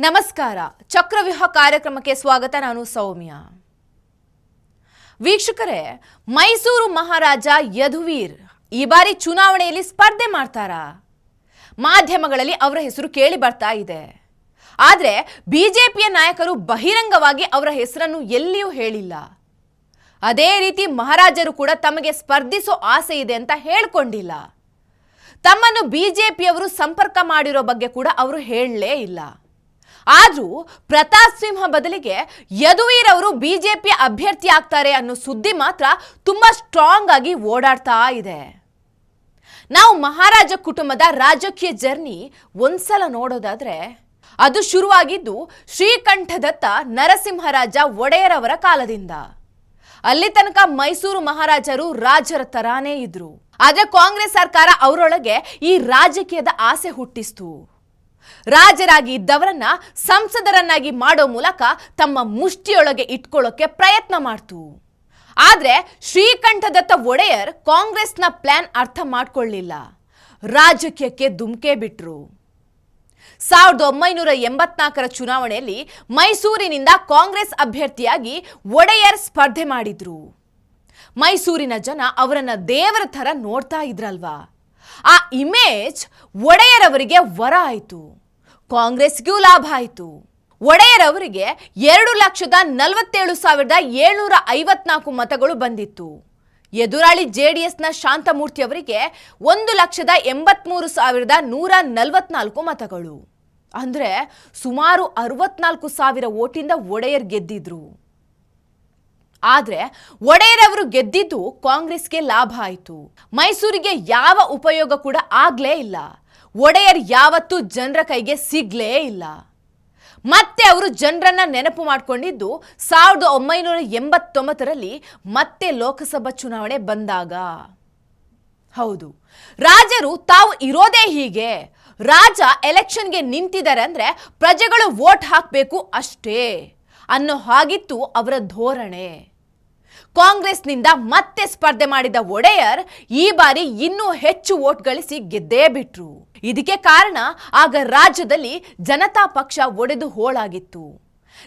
ನಮಸ್ಕಾರ. ಚಕ್ರವ್ಯೂಹ ಕಾರ್ಯಕ್ರಮಕ್ಕೆ ಸ್ವಾಗತ. ನಾನು ಸೌಮ್ಯ. ವೀಕ್ಷಕರೇ, ಮೈಸೂರು ಮಹಾರಾಜ ಯದುವೀರ್ ಈ ಬಾರಿ ಚುನಾವಣೆಯಲ್ಲಿ ಸ್ಪರ್ಧೆ ಮಾಡ್ತಾರಾ? ಮಾಧ್ಯಮಗಳಲ್ಲಿ ಅವರ ಹೆಸರು ಕೇಳಿ ಬರ್ತಾ ಇದೆ. ಆದರೆ, ಬಿಜೆಪಿಯ ನಾಯಕರು ಬಹಿರಂಗವಾಗಿ ಅವರ ಹೆಸರನ್ನು ಎಲ್ಲಿಯೂ ಹೇಳಿಲ್ಲ. ಅದೇ ರೀತಿ ಮಹಾರಾಜರು ಕೂಡ ತಮಗೆ ಸ್ಪರ್ಧಿಸೋ ಆಸೆ ಇದೆ ಅಂತ ಹೇಳಿಕೊಂಡಿಲ್ಲ. ತಮ್ಮನ್ನು ಬಿಜೆಪಿಯವರು ಸಂಪರ್ಕ ಮಾಡಿರೋ ಬಗ್ಗೆ ಕೂಡ ಅವರು ಹೇಳಲೇ ಇಲ್ಲ. ಆದ್ರೂ ಪ್ರತಾಪ್ ಸಿಂಹ ಬದಲಿಗೆ ಯದುವೀರ್ ಅವರು ಬಿಜೆಪಿ ಅಭ್ಯರ್ಥಿ ಆಗ್ತಾರೆ ಅನ್ನೋ ಸುದ್ದಿ ಮಾತ್ರ ತುಂಬಾ ಸ್ಟ್ರಾಂಗ್ ಆಗಿ ಓಡಾಡ್ತಾ ಇದೆ. ನಾವು ಮಹಾರಾಜ ಕುಟುಂಬದ ರಾಜಕೀಯ ಜರ್ನಿ ಒಂದ್ಸಲ ನೋಡೋದಾದ್ರೆ ಅದು ಶುರುವಾಗಿದ್ದು ಶ್ರೀಕಂಠದತ್ತ ನರಸಿಂಹರಾಜ ಒಡೆಯರ್ ಕಾಲದಿಂದ. ಅಲ್ಲಿ ತನಕ ಮೈಸೂರು ಮಹಾರಾಜರು ರಾಜರ ತರಾನೇ ಇದ್ರು. ಆದ್ರೆ ಕಾಂಗ್ರೆಸ್ ಸರ್ಕಾರ ಅವರೊಳಗೆ ಈ ರಾಜಕೀಯದ ಆಸೆ ಹುಟ್ಟಿಸ್ತು. ರಾಜರಾಗಿ ಇದ್ದವರನ್ನ ಸಂಸದರನ್ನಾಗಿ ಮಾಡೋ ಮೂಲಕ ತಮ್ಮ ಮುಷ್ಟಿಯೊಳಗೆ ಇಟ್ಕೊಳ್ಳೋಕೆ ಪ್ರಯತ್ನ ಮಾಡ್ತು. ಆದ್ರೆ ಶ್ರೀಕಂಠದತ್ತ ಒಡೆಯರ್ ಕಾಂಗ್ರೆಸ್ನ ಪ್ಲಾನ್ ಅರ್ಥ ಮಾಡ್ಕೊಳ್ಳಿಲ್ಲ. ರಾಜಕೀಯಕ್ಕೆ ಧುಮ್ಕೆ ಬಿಟ್ರು. ಸಾವಿರದ ಒಂಬೈನೂರ ಎಂಬತ್ನಾಲ್ಕರ ಚುನಾವಣೆಯಲ್ಲಿ ಮೈಸೂರಿನಿಂದ ಕಾಂಗ್ರೆಸ್ ಅಭ್ಯರ್ಥಿಯಾಗಿ ಒಡೆಯರ್ ಸ್ಪರ್ಧೆ ಮಾಡಿದ್ರು. ಮೈಸೂರಿನ ಜನ ಅವರನ್ನ ದೇವರ ಥರ ನೋಡ್ತಾ ಇದ್ರಲ್ವಾ? ಆ ಇಮೇಜ್ ಒಡೆಯರ್ ಅವರಿಗೆ ವರ ಆಯಿತು. ಕಾಂಗ್ರೆಸ್ಗೂ ಲಾಭ ಆಯಿತು. ಒಡೆಯರ್ ಅವರಿಗೆ ಎರಡು ಲಕ್ಷದ ನಲವತ್ತೇಳು ಸಾವಿರದ ಏಳ್ನೂರ ಐವತ್ನಾಲ್ಕು ಮತಗಳು ಬಂದಿತ್ತು. ಎದುರಾಳಿ ಜೆ ಡಿ ಎಸ್ನ ಶಾಂತಮೂರ್ತಿ ಅವರಿಗೆ ಒಂದು ಲಕ್ಷದ ಎಂಬತ್ಮೂರು ಸಾವಿರದ ನೂರ ನಲವತ್ನಾಲ್ಕು ಮತಗಳು. ಅಂದರೆ ಸುಮಾರು ಅರವತ್ನಾಲ್ಕು ಸಾವಿರ ಓಟಿಂದ ಒಡೆಯರ್ ಗೆದ್ದಿದ್ರು. ಆದ್ರೆ ಒಡೆಯರ್ ಅವರು ಗೆದ್ದಿದ್ದು ಕಾಂಗ್ರೆಸ್ಗೆ ಲಾಭ ಆಯಿತು. ಮೈಸೂರಿಗೆ ಯಾವ ಉಪಯೋಗ ಕೂಡ ಆಗ್ಲೇ ಇಲ್ಲ. ಒಡೆಯರ್ ಯಾವತ್ತೂ ಜನರ ಕೈಗೆ ಸಿಗ್ಲೇ ಇಲ್ಲ. ಮತ್ತೆ ಅವರು ಜನರನ್ನ ನೆನಪು ಮಾಡಿಕೊಂಡಿದ್ದು ಸಾವಿರದ ಒಂಬೈನೂರ ಎಂಬತ್ತೊಂಬತ್ತರಲ್ಲಿ ಮತ್ತೆ ಲೋಕಸಭಾ ಚುನಾವಣೆ ಬಂದಾಗ. ಹೌದು. ರಾಜರು ತಾವು ಇರೋದೇ ಹೀಗೆ. ರಾಜ ಎಲೆಕ್ಷನ್ಗೆ ನಿಂತಿದ್ದಾರೆ ಅಂದ್ರೆ ಪ್ರಜೆಗಳು ವೋಟ್ ಹಾಕಬೇಕು ಅಷ್ಟೇ ಅನ್ನೋ ಹಾಗಿತ್ತು ಅವರ ಧೋರಣೆ. ಕಾಂಗ್ರೆಸ್ನಿಂದ ಮತ್ತೆ ಸ್ಪರ್ಧೆ ಮಾಡಿದ ಒಡೆಯರ್ ಈ ಬಾರಿ ಇನ್ನೂ ಹೆಚ್ಚು ವೋಟ್ ಗಳಿಸಿ ಗೆದ್ದೇ ಬಿಟ್ರು. ಇದಕ್ಕೆ ಕಾರಣ ಆಗ ರಾಜ್ಯದಲ್ಲಿ ಜನತಾ ಪಕ್ಷ ಒಡೆದು ಹೋಳಾಗಿತ್ತು.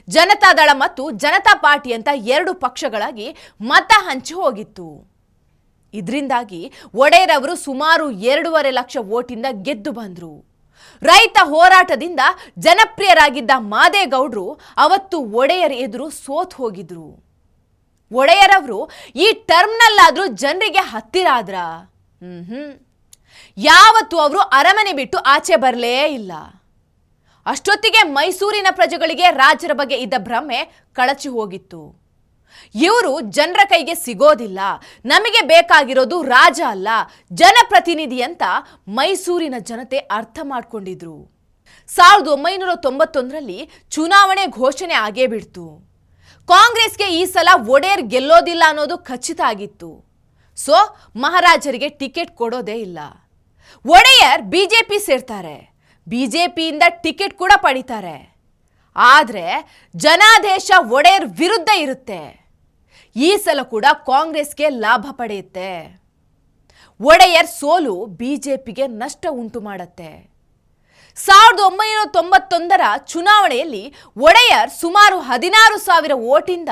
ಜನತಾದಳ ಮತ್ತು ಜನತಾ ಪಾರ್ಟಿ ಅಂತ ಎರಡು ಪಕ್ಷಗಳಾಗಿ ಮತ ಹಂಚಿ ಹೋಗಿತ್ತು. ಇದರಿಂದಾಗಿ ಒಡೆಯರ್ ಅವರು ಸುಮಾರು ಎರಡೂವರೆ ಲಕ್ಷ ವೋಟಿಂದ ಗೆದ್ದು ಬಂದರು. ರೈತ ಹೋರಾಟದಿಂದ ಜನಪ್ರಿಯರಾಗಿದ್ದ ಮಾದೇಗೌಡರು ಅವತ್ತು ಒಡೆಯರ್ ಎದುರು ಸೋತ್ ಹೋಗಿದ್ರು. ಒಡೆಯರ್ ಅವರು ಈ ಟರ್ಮ್ನಲ್ಲಾದರೂ ಜನರಿಗೆ ಹತ್ತಿರ ಆದ್ರ ಹ್ಮ್ ಯಾವತ್ತು ಅವರು ಅರಮನೆ ಬಿಟ್ಟು ಆಚೆ ಬರಲೇ ಇಲ್ಲ. ಅಷ್ಟೊತ್ತಿಗೆ ಮೈಸೂರಿನ ಪ್ರಜೆಗಳಿಗೆ ರಾಜರ ಬಗ್ಗೆ ಇದ್ದ ಭ್ರಮೆ ಕಳಚಿ ಹೋಗಿತ್ತು. ಇವರು ಜನರ ಕೈಗೆ ಸಿಗೋದಿಲ್ಲ, ನಮಗೆ ಬೇಕಾಗಿರೋದು ರಾಜ ಅಲ್ಲ, ಜನಪ್ರತಿನಿಧಿ ಅಂತ ಮೈಸೂರಿನ ಜನತೆ ಅರ್ಥ ಮಾಡಿಕೊಂಡಿದ್ರು. ಸಾವಿರದ ಒಂಬೈನೂರ ತೊಂಬತ್ತೊಂದರಲ್ಲಿ ಚುನಾವಣೆ ಘೋಷಣೆ ಆಗೇ ಬಿಡ್ತು. ಕಾಂಗ್ರೆಸ್ಗೆ ಈ ಸಲ ಒಡೆಯರ್ ಗೆಲ್ಲೋದಿಲ್ಲ ಅನ್ನೋದು ಖಚಿತ ಆಗಿತ್ತು. ಸೊ, ಮಹಾರಾಜರಿಗೆ ಟಿಕೆಟ್ ಕೊಡೋದೇ ಇಲ್ಲ. ಒಡೆಯರ್ ಬಿಜೆಪಿ ಸೇರ್ತಾರೆ. ಬಿಜೆಪಿಯಿಂದ ಟಿಕೆಟ್ ಕೂಡ ಪಡಿತಾರೆ. ಆದರೆ, ಜನಾದೇಶ ಒಡೆಯರ್ ವಿರುದ್ಧ ಇರುತ್ತೆ. ಈ ಸಲ ಕೂಡ ಕಾಂಗ್ರೆಸ್ಗೆ ಲಾಭ ಪಡೆಯುತ್ತೆ. ಒಡೆಯರ್ ಸೋಲು ಬಿಜೆಪಿಗೆ ನಷ್ಟ ಉಂಟು ಮಾಡುತ್ತೆ. ಸಾವಿರದ ಒಂಬೈನೂರ ತೊಂಬತ್ತೊಂದರ ಚುನಾವಣೆಯಲ್ಲಿ ಒಡೆಯರ್ ಸುಮಾರು ಹದಿನಾರು ಸಾವಿರ ಓಟಿಂದ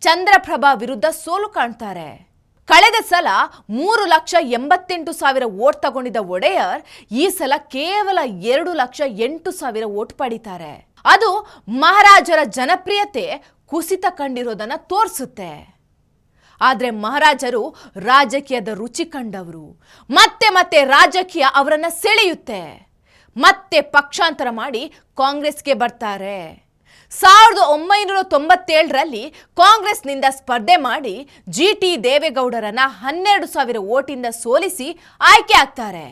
ಚಂದ್ರಪ್ರಭಾ ವಿರುದ್ಧ ಸೋಲು ಕಾಣ್ತಾರೆ. ಕಳೆದ ಸಲ ಮೂರು ಲಕ್ಷ ಎಂಬತ್ತೆಂಟು ಸಾವಿರ ಓಟ್ ತಗೊಂಡಿದ್ದ ಒಡೆಯರ್ ಈ ಸಲ ಕೇವಲ ಎರಡು ಲಕ್ಷ ಎಂಟು ಸಾವಿರ ಓಟ್ ಪಡೀತಾರೆ. ಅದು ಮಹಾರಾಜರ ಜನಪ್ರಿಯತೆ ಕುಸಿತ ಕಂಡಿರೋದನ್ನ ತೋರಿಸುತ್ತೆ. ಆದರೆ ಮಹಾರಾಜರು ರಾಜಕೀಯದ ರುಚಿ ಕಂಡವರು. ಮತ್ತೆ ಮತ್ತೆ ರಾಜಕೀಯ ಅವರನ್ನ ಸೆಳೆಯುತ್ತೆ. ಮತ್ತೆ ಪಕ್ಷಾಂತರ ಮಾಡಿ ಕಾಂಗ್ರೆಸ್ಗೆ ಬರ್ತಾರೆ. ಸಾವಿರದ ಒಂಬೈನೂರ ತೊಂಬತ್ತೇಳರಲ್ಲಿ ಕಾಂಗ್ರೆಸ್ನಿಂದ ಸ್ಪರ್ಧೆ ಮಾಡಿ ಜಿ ಟಿ ದೇವೇಗೌಡರನ್ನ ಹನ್ನೆರಡು ಸಾವಿರ ಓಟಿಂದ ಸೋಲಿಸಿ ಆಯ್ಕೆ ಆಗ್ತಾರೆ.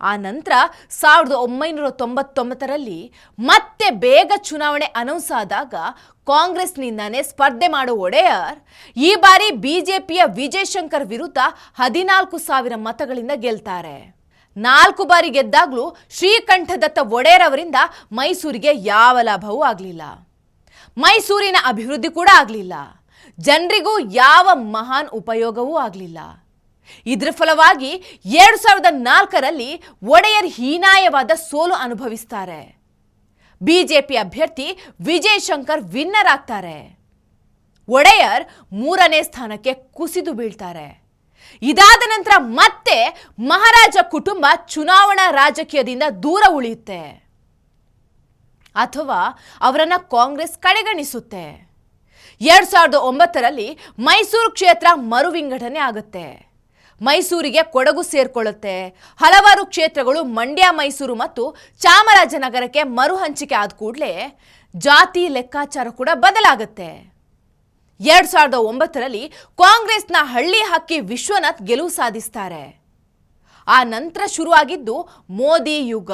ಆ ನಂತರ ಸಾವಿರದ ಒಂಬೈನೂರ ತೊಂಬತ್ತೊಂಬತ್ತರಲ್ಲಿ ಮತ್ತೆ ಬೇಗ ಚುನಾವಣೆ ಅನೌನ್ಸ್ ಆದಾಗ ಕಾಂಗ್ರೆಸ್ನಿಂದಾನೇ ಸ್ಪರ್ಧೆ ಮಾಡೋ ಒಡೆಯರ್, ಈ ಬಾರಿ ಬಿಜೆಪಿಯ ವಿಜಯ್ ಶಂಕರ್ ವಿರುದ್ಧ ಹದಿನಾಲ್ಕು ಸಾವಿರ ಮತಗಳಿಂದ ಗೆಲ್ತಾರೆ. ನಾಲ್ಕು ಬಾರಿ ಗೆದ್ದಾಗ್ಲೂ ಶ್ರೀಕಂಠದತ್ತ ಒಡೆಯರ್ ಅವರಿಂದ ಮೈಸೂರಿಗೆ ಯಾವ ಲಾಭವೂ ಆಗಲಿಲ್ಲ. ಮೈಸೂರಿನ ಅಭಿವೃದ್ಧಿ ಕೂಡ ಆಗಲಿಲ್ಲ. ಜನರಿಗೂ ಯಾವ ಮಹಾನ್ ಉಪಯೋಗವೂ ಆಗಲಿಲ್ಲ. ಇದರ ಫಲವಾಗಿ ಎರಡು ಸಾವಿರದ ನಾಲ್ಕರಲ್ಲಿ ಒಡೆಯರ್ ಹೀನಾಯವಾದ ಸೋಲು ಅನುಭವಿಸ್ತಾರೆ. ಬಿಜೆಪಿ ಅಭ್ಯರ್ಥಿ ವಿಜಯ್ ಶಂಕರ್ ವಿನ್ನರ್ ಆಗ್ತಾರೆ. ಒಡೆಯರ್ ಮೂರನೇ ಸ್ಥಾನಕ್ಕೆ ಕುಸಿದು ಬೀಳ್ತಾರೆ. ಇದಾದ ನಂತರ ಮತ್ತೆ ಮಹಾರಾಜ ಕುಟುಂಬ ಚುನಾವಣಾ ರಾಜಕೀಯದಿಂದ ದೂರ ಉಳಿಯುತ್ತೆ. ಅಥವಾ ಅವರನ್ನ ಕಾಂಗ್ರೆಸ್ ಕಡೆಗಣಿಸುತ್ತೆ. ಎರಡ್ ಸಾವಿರದ ಒಂಬತ್ತರಲ್ಲಿ ಮೈಸೂರು ಕ್ಷೇತ್ರ ಮರು ವಿಂಗಡಣೆ ಆಗುತ್ತೆ. ಮೈಸೂರಿಗೆ ಕೊಡಗು ಸೇರ್ಕೊಳ್ಳುತ್ತೆ. ಹಲವಾರು ಕ್ಷೇತ್ರಗಳು ಮಂಡ್ಯ, ಮೈಸೂರು ಮತ್ತು ಚಾಮರಾಜನಗರಕ್ಕೆ ಮರು ಹಂಚಿಕೆ ಆದ ಕೂಡಲೇ ಜಾತಿ ಲೆಕ್ಕಾಚಾರ ಕೂಡ ಬದಲಾಗುತ್ತೆ. ಎರಡ್ ಸಾವಿರದ ಒಂಬತ್ತರಲ್ಲಿ ಕಾಂಗ್ರೆಸ್ನ ಹಳ್ಳಿ ಹಕ್ಕಿ ವಿಶ್ವನಾಥ್ ಗೆಲುವು ಸಾಧಿಸ್ತಾರೆ. ಆ ನಂತರ ಶುರುವಾಗಿದ್ದು ಮೋದಿ ಯುಗ.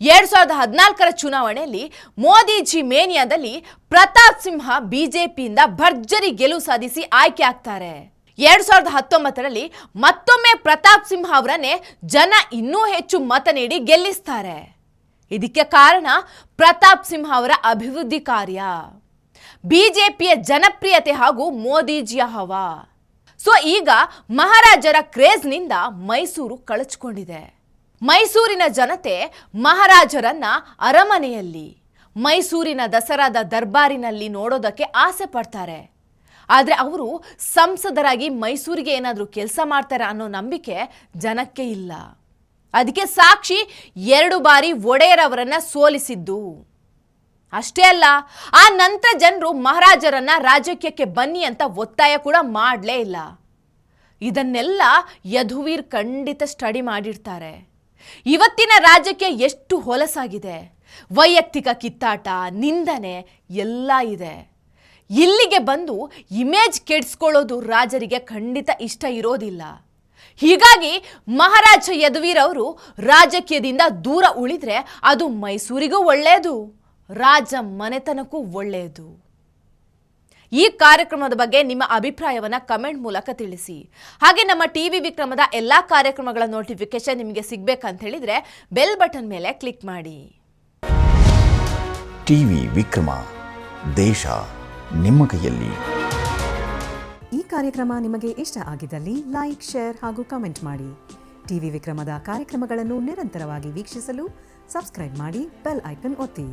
ಎರಡ್ ಸಾವಿರದ ಹದಿನಾಲ್ಕರ ಚುನಾವಣೆಯಲ್ಲಿ ಮೋದಿಜಿ ಮೇನಿಯಾದಲ್ಲಿ ಪ್ರತಾಪ್ ಸಿಂಹ ಬಿಜೆಪಿಯಿಂದ ಭರ್ಜರಿ ಗೆಲುವು ಸಾಧಿಸಿ ಆಯ್ಕೆ ಆಗ್ತಾರೆ. ಎರಡ್ ಸಾವಿರದ ಹತ್ತೊಂಬತ್ತರಲ್ಲಿ ಮತ್ತೊಮ್ಮೆ ಪ್ರತಾಪ್ ಸಿಂಹ ಅವರನ್ನೇ ಜನ ಇನ್ನೂ ಹೆಚ್ಚು ಮತ ನೀಡಿ ಗೆಲ್ಲಿಸ್ತಾರೆ. ಇದಕ್ಕೆ ಕಾರಣ ಪ್ರತಾಪ್ ಸಿಂಹ ಅವರ ಅಭಿವೃದ್ಧಿ ಕಾರ್ಯ. ಬಿಜೆಪಿಯ ಜನಪ್ರಿಯತೆ ಹಾಗೂ ಮೋದಿಜಿಯ ಹವಾ. ಸೊ ಈಗ ಮಹಾರಾಜರ ಕ್ರೇಜ್ನಿಂದ ಮೈಸೂರು ಕಳಚಿಕೊಂಡಿದೆ. ಮೈಸೂರಿನ ಜನತೆ ಮಹಾರಾಜರನ್ನ ಅರಮನೆಯಲ್ಲಿ, ಮೈಸೂರಿನ ದಸರಾದ ದರ್ಬಾರಿನಲ್ಲಿ ನೋಡೋದಕ್ಕೆ ಆಸೆ ಪಡ್ತಾರೆ. ಆದರೆ ಅವರು ಸಂಸದರಾಗಿ ಮೈಸೂರಿಗೆ ಏನಾದರೂ ಕೆಲಸ ಮಾಡ್ತಾರೆ ಅನ್ನೋ ನಂಬಿಕೆ ಜನಕ್ಕೆ ಇಲ್ಲ. ಅದಕ್ಕೆ ಸಾಕ್ಷಿ ಎರಡು ಬಾರಿ ಒಡೆಯರವರನ್ನ ಸೋಲಿಸಿದ್ದು. ಅಷ್ಟೇ ಅಲ್ಲ, ಆ ನಂತರ ಜನರು ಮಹಾರಾಜರನ್ನ ರಾಜಕೀಯಕ್ಕೆ ಬನ್ನಿ ಅಂತ ಒತ್ತಾಯ ಕೂಡ ಮಾಡಲೇ ಇಲ್ಲ. ಇದನ್ನೆಲ್ಲ ಯದುವೀರ್ ಖಂಡಿತ ಸ್ಟಡಿ ಮಾಡಿರ್ತಾರೆ. ಇವತ್ತಿನ ರಾಜ್ಯಕ್ಕೆ ಎಷ್ಟು ಹೊಲಸಾಗಿದೆ. ವೈಯಕ್ತಿಕ ಕಿತ್ತಾಟ, ನಿಂದನೆ ಎಲ್ಲ ಇದೆ. ಇಲ್ಲಿಗೆ ಬಂದು ಇಮೇಜ್ ಕೆಡಿಸ್ಕೊಳ್ಳೋದು ರಾಜರಿಗೆ ಖಂಡಿತ ಇಷ್ಟ ಇರೋದಿಲ್ಲ. ಹೀಗಾಗಿ ಮಹಾರಾಜ ಯದುವೀರ್ ಅವರು ರಾಜಕೀಯದಿಂದ ದೂರ ಉಳಿದ್ರೆ ಅದು ಮೈಸೂರಿಗೂ ಒಳ್ಳೆಯದು ರಾಜ ಮನೆತನಕ್ಕೂ ಒಳ್ಳೆಯದು. ಈ ಕಾರ್ಯಕ್ರಮದ ಬಗ್ಗೆ ನಿಮ್ಮ ಅಭಿಪ್ರಾಯವನ್ನು ಕಮೆಂಟ್ ಮೂಲಕ ತಿಳಿಸಿ. ಹಾಗೆ ನಮ್ಮ ಟಿ ವಿ ವಿಕ್ರಮದ ಎಲ್ಲ ಕಾರ್ಯಕ್ರಮಗಳ ನೋಟಿಫಿಕೇಶನ್ ನಿಮಗೆ ಸಿಗಬೇಕಂತ ಹೇಳಿದರೆ ಬೆಲ್ ಬಟನ್ ಮೇಲೆ ಕ್ಲಿಕ್ ಮಾಡಿ. ಟಿವಿ ವಿಕ್ರಮ ದೇಶ ನಿಮ್ಮ ಕೈಯಲ್ಲಿ. ಈ ಕಾರ್ಯಕ್ರಮ ನಿಮಗೆ ಇಷ್ಟ ಆಗಿದ್ದಲ್ಲಿ ಲೈಕ್ ಶೇರ್ ಹಾಗೂ ಕಮೆಂಟ್ ಮಾಡಿ. ಟಿವಿ ವಿಕ್ರಮದ ಕಾರ್ಯಕ್ರಮಗಳನ್ನು ನಿರಂತರವಾಗಿ ವೀಕ್ಷಿಸಲು ಸಬ್ಸ್ಕ್ರೈಬ್ ಮಾಡಿ ಬೆಲ್ ಐಕನ್ ಒತ್ತಿ.